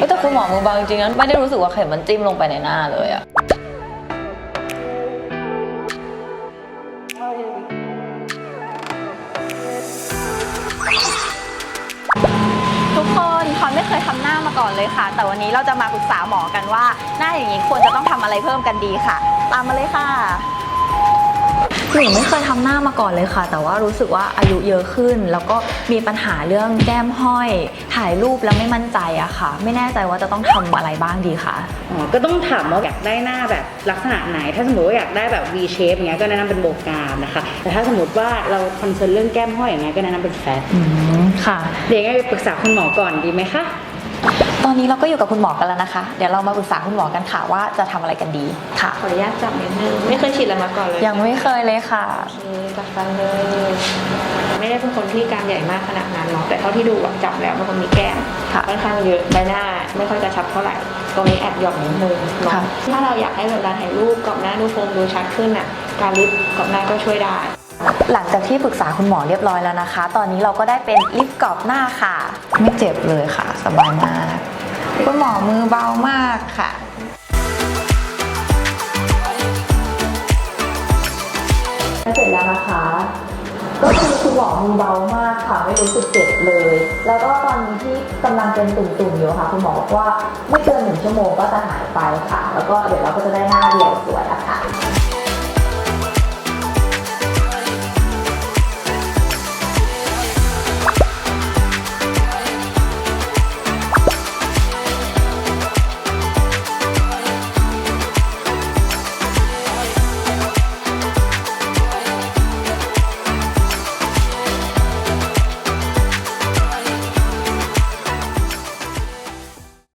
เอ้ยแต่คุณหมอมือเบาจริงๆนะไม่ได้รู้สึกว่าเข็มมันจิ้มลงไปในหน้าเลยอะทุกคนพลอยไม่เคยทำหน้ามาก่อนเลยค่ะ แต่วันนี้เราจะมาปรึกษาหมอกันว่า หน้าอย่างนี้ควรจะต้องทำอะไรเพิ่มกันดีค่ะ ตามมาเลยค่ะ หนูไม่เคยทำหน้ามาก่อนเลยค่ะ แต่ว่ารู้สึกว่าอายุเยอะขึ้น แล้วก็มีปัญหาเรื่องแก้มห้อย ถ่ายรูปแล้วไม่มั่นใจอะค่ะ ไม่แน่ใจว่าจะต้องทำอะไรบ้างดีคะอ๋อก็ต้องถามว่าอยากได้หน้าแบบลักษณะไหน ถ้าสมมติว่าอยากได้แบบ V shape อย่างเงี้ยก็แนะนำเป็นโบกามนะคะแต่ถ้าสมมติว่าเราคอนเซิร์นเรื่องแก้มห้อยอย่างเงี้ยก็แนะนำเป็นแฟตค่ะเดี๋ยวยังไงไปปรึกษาคุณหมอก่อนดีไหมคะ ตอนนี้เราก็อยู่กับคุณหมอกันแล้วนะคะ เดี๋ยวเรามาปรึกษาคุณหมอกันค่ะว่าจะทำอะไรกันดีค่ะ ขออนุญาตจับนิดนึงไม่เคยฉีดอะไรมาก่อนเลยยังไม่เคยเลยค่ะ โอเคจับฟันเลย ไม่ได้เป็นคนที่กรามใหญ่มากขนาดนั้นเนาะแต่เท่าที่ดูอะจับแล้วเป็นคนมีแก้มค่ะ ค่อนข้างเยอะใบหน้าไม่ค่อยกระชับเท่าไหร่ ตรงนี้แอบหย่อนนิดนึงเนาะค่ะ ถ้าเราอยากให้เวลาถ่ายรูปกรอบหน้าดูโฟมดูชัดขึ้นอะ การลิฟต์กรอบหน้าก็ช่วยได้ หลังจากที่ปรึกษาคุณหมอเรียบร้อยแล้วนะคะ ตอนนี้เราก็ได้เป็นลิปกรอบหน้าค่ะ ไม่เจ็บเลยค่ะ สบายมาก คุณหมอมือเบามากค่ะเสร็จแล้วนะคะ ก็คือคุณหมอมือเบามากค่ะ ไม่รู้สึกเจ็บเลย แล้วก็ตอนนี้ที่กำลังเป็นตุ่มๆอยู่ค่ะ คุณหมอบอกว่าไม่เกินหนึ่งชั่วโมงก็จะหายไปค่ะ แล้วก็เดี๋ยวเราก็จะได้หน้าเรียวสวย